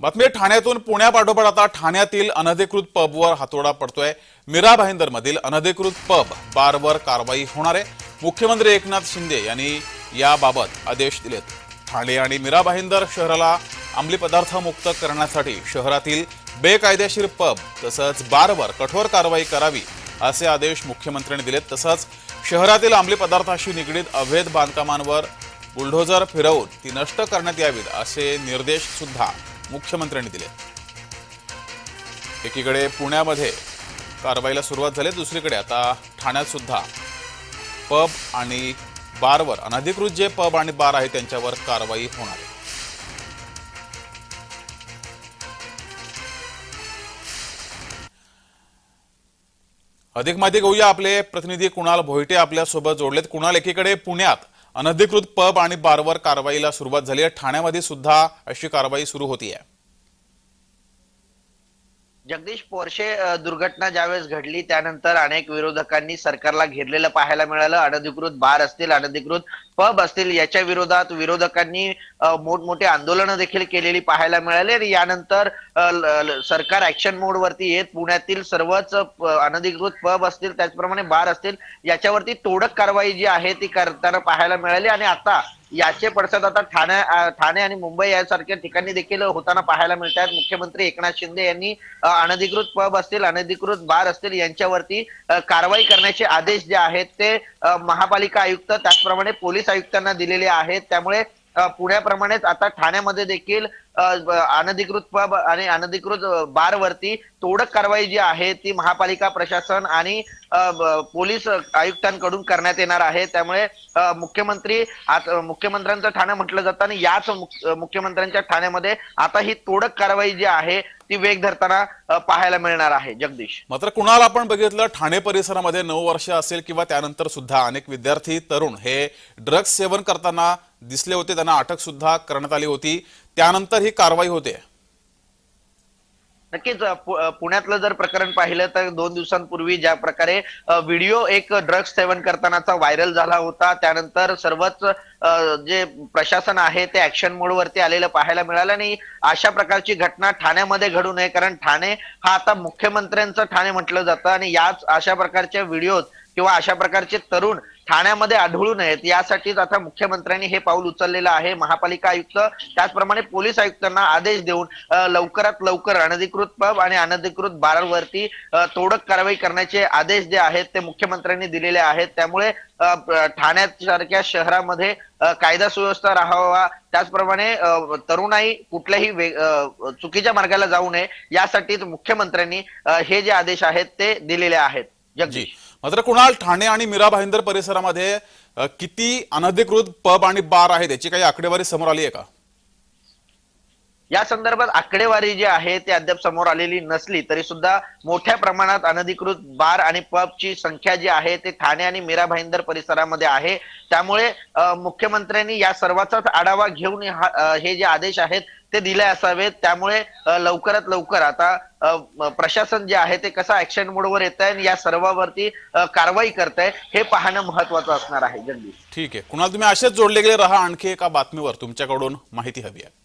बातमी ठाण्यातून पुण्यापाठोपाठ आता ठाण्यातील अनधिकृत पबवर हातोडा पडतोय. मीरा भाईंदरमधील अनधिकृत पब बारवर कारवाई होणार आहे. मुख्यमंत्री एकनाथ शिंदे यांनी याबाबत आदेश दिलेत. ठाणे आणि मीरा भाईंदर शहराला अंमली पदार्थ मुक्त करण्यासाठी शहरातील बेकायदेशीर पब तसंच बारवर कठोर कारवाई करावी असे आदेश मुख्यमंत्र्यांनी दिलेत. तसंच शहरातील अंमली पदार्थाशी निगडीत अवैध बांधकामांवर बुलडोझर फिरवून ती नष्ट करण्यात यावीत असे निर्देश सुद्धा मुख्यमंत्र्यांनी दिले. एकीकडे पुण्यामध्ये कारवाईला सुरुवात झाली दुसरीकडे आता ठाण्यात सुद्धा पब आणि बारवर अनधिकृत जे पब आणि बार आहे त्यांच्यावर कारवाई होणार आहे. अधिक माहिती घेऊया आपले प्रतिनिधी कुणाल भोईटे आपल्यासोबत जोडलेत. कुणाल एकीकडे पुण्यात अनधिकृत पब आणि बारवर कारवाईला सुरुवात झाली आहे. ठाण्यामध्ये सुद्धा अशी कारवाई सुरू होती आहे जगदीश पोरशे दुर्घटना ज्यावेळेस घडली त्यानंतर अनेक विरोधकांनी सरकारला घेरलेलं पाहायला मिळालं. अनधिकृत बार असतील अनधिकृत पब असतील याच्या विरोधात विरोधकांनी मोठमोठे आंदोलनं देखील केलेली पाहायला मिळाली आणि यानंतर सरकार ऍक्शन मोडवरती येत पुण्यातील सर्वच अनधिकृत पब असतील त्याचप्रमाणे बार असतील याच्यावरती तोडक कारवाई जी आहे ती करताना पाहायला मिळाली. आणि आता याचे पडसाद आता ठाणे ठाणे आणि मुंबई यासारख्या ठिकाणी देखील होताना पाहायला मिळतात मुख्यमंत्री एकनाथ शिंदे यांनी अनधिकृत पब असतील अनधिकृत बार असतील यांच्यावरती कारवाई करण्याचे आदेश जे आहेत ते महापालिका आयुक्त त्याचप्रमाणे पोलीस आयुक्तांना दिलेले आहेत. त्यामुळे पुण्याप्रमाणेच आता ठाण्यामध्ये देखील अनधिकृत पब आणि अनधिकृत बारवरती तोडक कारवाई जी आहे ती महापालिका प्रशासन आणि पोलीस आयुक्तांकडून करण्यात येणार आहे. त्यामुळे मुख्यमंत्री मुख्यमंत्र्यांचं ठाणे म्हटलं जातं आणि याच मुख्यमंत्र्यांच्या ठाण्यामध्ये आता ही तोडक कारवाई जी आहे ती वेग धरताना पाहायला मिळणार आहे. जगदीश. मात्र कुणाला आपण बघितलं ठाणे परिसरामध्ये नऊ वर्ष असेल किंवा त्यानंतर सुद्धा अनेक विद्यार्थी तरुण हे ड्रग्ज सेवन करताना दिसले होते. त्यांना अटक सुद्धा करण्यात आली होती. त्यानंतर ही कारवाई होते. नक्कीच पुण्यातलं जर प्रकरण पाहिलं तर दोन दिवसांपूर्वी ज्या प्रकारे व्हिडिओ एक ड्रग्ज सेवन करतानाचा व्हायरल झाला होता. त्यानंतर सर्वच जे प्रशासन आहे ते ऍक्शन मोड वरती आलेलं पाहायला मिळालं आणि अशा प्रकारची घटना ठाण्यामध्ये घडू नये. कारण ठाणे हा आता मुख्यमंत्र्यांचं ठाणे म्हटलं जातं आणि याच अशा प्रकारच्या व्हिडिओ किंवा अशा प्रकारचे तरुण ठाण्यामध्ये आढळू नयेत. यासाठीच आता मुख्यमंत्र्यांनी हे पाऊल उचललेलं आहे. महापालिका आयुक्त त्याचप्रमाणे पोलीस आयुक्तांना आदेश देऊन लवकरात लवकर अनधिकृत पब आणि अनधिकृत बारांवरती तोडक कारवाई करण्याचे आदेश जे आहेत ते मुख्यमंत्र्यांनी दिलेले आहेत. त्यामुळे ठाण्यासारख्या शहरामध्ये कायदा सुव्यवस्था राहावा. त्याचप्रमाणे तरुणाई कुठल्याही चुकीच्या मार्गाला जाऊ नये. यासाठीच मुख्यमंत्र्यांनी हे जे आदेश आहेत ते दिलेले आहेत. जी. जगदीश मात्र कुणाल ठाणे आणि मीरा भाईंदर परिसरामध्ये किती अनधिकृत पब आणि बार आहेत याची काही आकडेवारी समोर आली आहे का? या संदर्भात आकडेवारी जी आहे ती अद्याप समोर आलेली नसली तरी सुद्धा मोठ्या प्रमाणात अनधिकृत बार आणि पबची संख्या जी आहे ते ठाणे आणि मीरा भाईंदर परिसरामध्ये आहे. त्यामुळे मुख्यमंत्र्यांनी या सर्वाचाच आढावा घेऊन हे जे आदेश आहेत ते दिले असावेत. त्यामुळे लवकरात लवकर आता प्रशासन जे आहे ते कसं ऍक्शन मोडवर येत आहे आणि या सर्वावरती कारवाई करत आहे हे पाहणं महत्वाचं असणार आहे. जगदीश. ठीक आहे. कुणाल तुम्ही असेच जोडले गेले राहा आणखी एका बातमीवर. तुमच्याकडून माहिती हवी आहे.